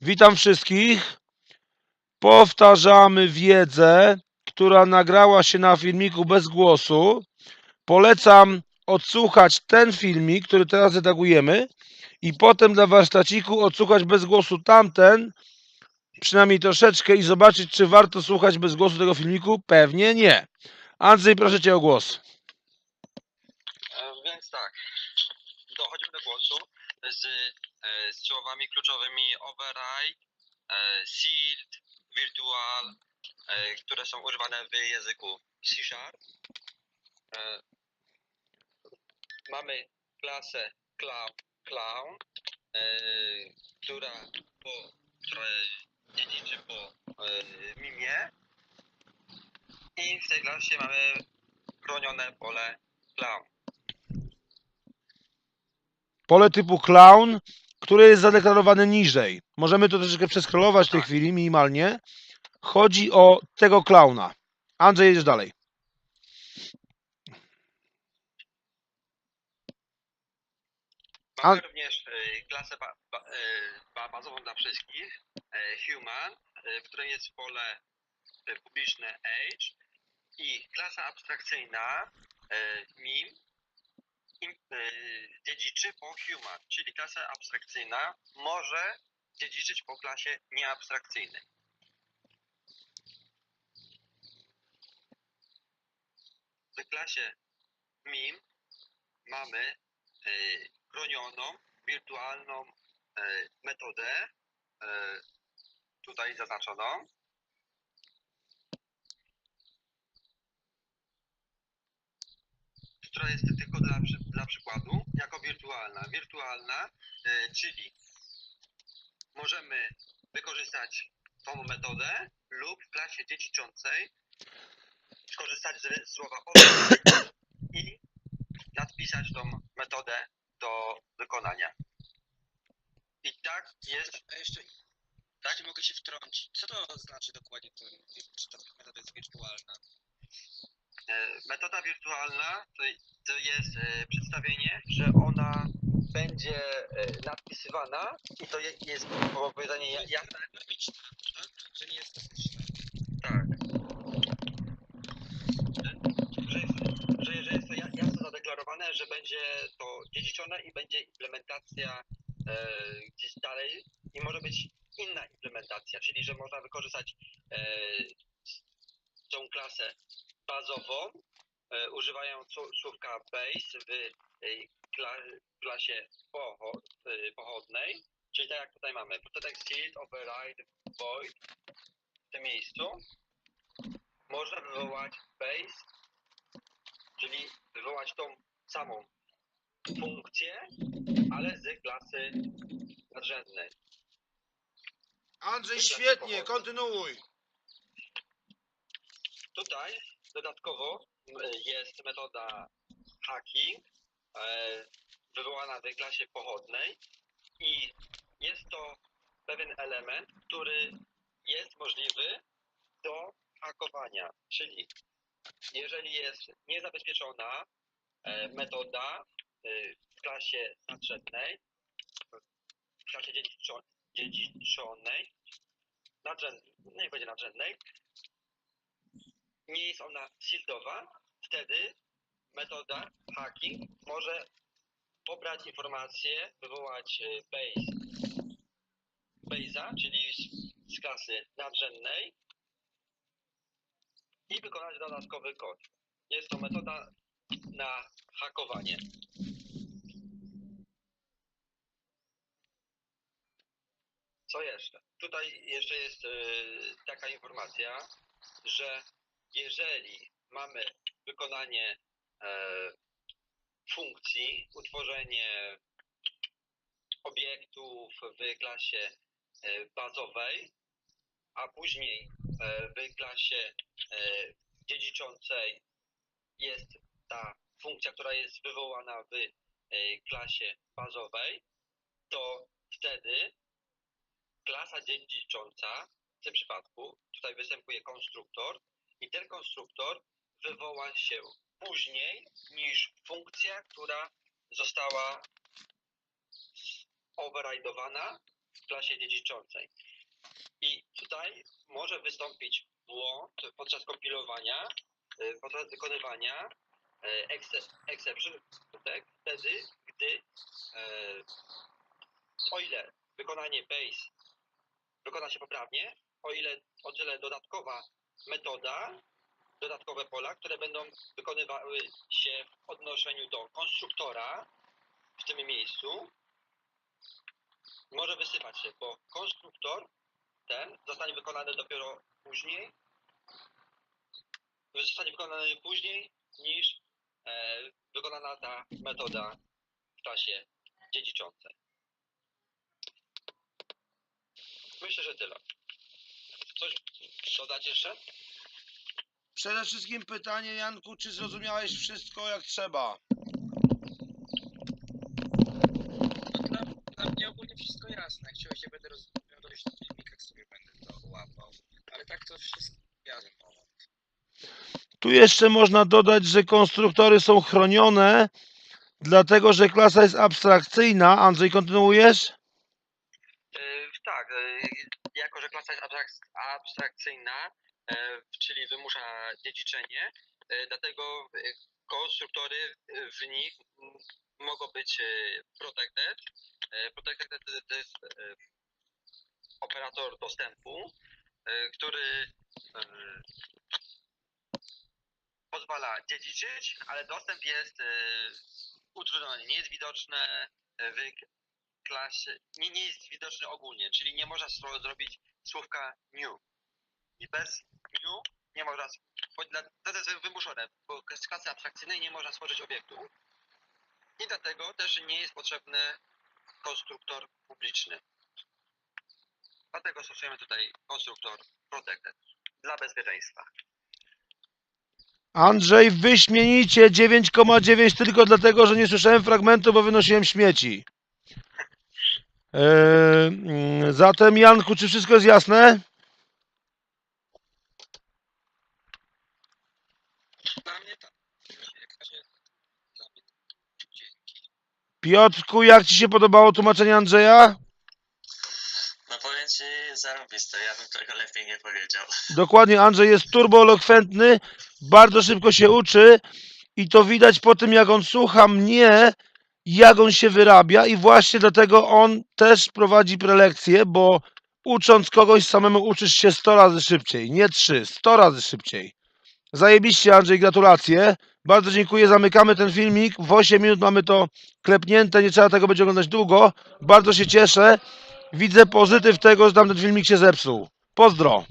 Witam wszystkich. Powtarzamy wiedzę, która nagrała się na filmiku bez głosu. Polecam odsłuchać ten filmik, który teraz redagujemy i potem dla warsztaciku odsłuchać bez głosu tamten, przynajmniej troszeczkę i zobaczyć, czy warto słuchać bez głosu tego filmiku. Pewnie nie. Andrzej, proszę Cię o głos. E, Więc tak, dochodzimy do głosu z, z słowami kluczowymi override, e, sealed, virtual, e, które są używane w języku C Sharp. E, mamy klasę clown, e, która, po, dziedziczy po e, mimie i w tej klasie mamy chronione pole clown. Pole typu clown, które jest zadeklarowane niżej. Możemy to troszeczkę przeskrolować w tej Tak. chwili, minimalnie. Chodzi o tego klauna. Andrzej, jedziesz dalej. Mamy również e, klasę ba, ba, e, ba, bazową dla wszystkich, e, Human, w której jest pole publiczne Age i klasa abstrakcyjna Mim im, dziedziczy po Human, czyli klasa abstrakcyjna może dziedziczyć po klasie nieabstrakcyjnej. W klasie Mim mamy e, chronioną, wirtualną e, metodę, tutaj zaznaczoną. która jest tylko dla, przy- dla przykładu, jako wirtualna. Wirtualna, e, czyli możemy wykorzystać tą metodę lub w klasie dziedziczącej skorzystać z słowa override i nadpisać tą metodę do wykonania. I tak jest, A jeszcze, tak? jeśli mogę się wtrącić, co to znaczy dokładnie, to, czy ta metoda jest wirtualna? E, metoda wirtualna to, jest e, przedstawienie, że ona będzie e, nadpisywana i to je, jest powiedzenie ja-. Logiczna, tak? Że nie jest statyczna. Tak. Że, jest, że, że jest to ja- jasno zadeklarowane, że będzie to dziedziczone i będzie implementacja e, gdzieś dalej i może być inna implementacja, czyli że można wykorzystać e, tą klasę bazową, e, używając słó- słówka base w e, kla, klasie e, pochodnej, czyli tak jak tutaj mamy protect seed, override, void w tym miejscu można wywołać base, czyli wywołać tą samą funkcję, ale z klasy nadrzędnej. Andrzej, świetnie, kontynuuj. Tutaj dodatkowo m, jest metoda hacking e, wywołana w klasie pochodnej i jest to pewien element, który jest możliwy do hakowania, czyli jeżeli jest niezabezpieczona e, metoda e, w klasie nadrzędnej, w klasie dziedziczo- dziedziczonej, nadrzędnej, nie będzie nadrzędnej, nie jest ona sildowa, wtedy metoda hacking może pobrać informacje, wywołać e, base, base'a, czyli z, klasy nadrzędnej i wykonać dodatkowy kod. Jest to metoda na hakowanie. Co jeszcze? Tutaj jeszcze jest e, taka informacja, że jeżeli mamy wykonanie e, funkcji, utworzenie obiektów w klasie e, bazowej, a później e, w klasie dziedziczącej jest ta funkcja, która jest wywołana w klasie bazowej, to wtedy klasa dziedzicząca, w tym przypadku tutaj występuje konstruktor i ten konstruktor wywoła się później niż funkcja, która została overridowana klasie dziedziczącej. I tutaj może wystąpić błąd podczas kompilowania, y, podczas wykonywania exce- exception, tak, wtedy, gdy e, o ile wykonanie base wykona się poprawnie, o ile o tyle dodatkowa metoda, dodatkowe pola, które będą wykonywały się w odnoszeniu do konstruktora w tym miejscu, może wysypać się, bo konstruktor ten zostanie wykonany dopiero później, zostanie wykonany później niż e, wykonana ta metoda w czasie dziedziczącej. Myślę, że tyle. Coś dodać jeszcze? Przede wszystkim pytanie, Janku, czy zrozumiałeś wszystko jak trzeba? Dla, dla mnie ogólnie wszystko jasne. Chciałeś, ja będę rozumiał, na filmikach sobie będę to łapał. Ale tak to wszystko jasne. Tu jeszcze można dodać, że konstruktory są chronione, dlatego że klasa jest abstrakcyjna. Andrzej, kontynuujesz? E, Tak, e, jako że klasa jest abstrak- abstrakcyjna, e, czyli wymusza dziedziczenie, e, dlatego e, konstruktory w nich mogą być protected. Protected to- jest operator dostępu, który pozwala dziedziczyć, ale dostęp jest utrudniony, nie jest widoczne w klasie, nie, nie jest widoczny ogólnie, czyli nie można zrobić słówka new. I bez new nie można, to jest wymuszone, bo z klasy abstrakcyjnej nie można stworzyć obiektu. I dlatego też nie jest potrzebny konstruktor publiczny. Dlatego stosujemy tutaj konstruktor protected dla bezpieczeństwa. Andrzej, wyśmienicie 9,9 tylko dlatego, że nie słyszałem fragmentu, bo wynosiłem śmieci. Eee, mm, zatem, Janku, czy wszystko jest jasne? Piotrku, jak ci się podobało tłumaczenie Andrzeja? No powiem ci, zarobiste, ja bym tego lepiej nie powiedział. Dokładnie, Andrzej jest turboelokwentny, bardzo szybko się uczy i to widać po tym, jak on słucha mnie, jak on się wyrabia i właśnie dlatego on też prowadzi prelekcje, bo ucząc kogoś samemu uczysz się 100 razy szybciej, nie 3, 100 razy szybciej. Zajebiście Andrzej, gratulacje. Bardzo dziękuję, zamykamy ten filmik. W 8 minut mamy to klepnięte, nie trzeba tego będzie oglądać długo. Bardzo się cieszę. Widzę pozytyw tego, że tamten filmik się zepsuł. Pozdro.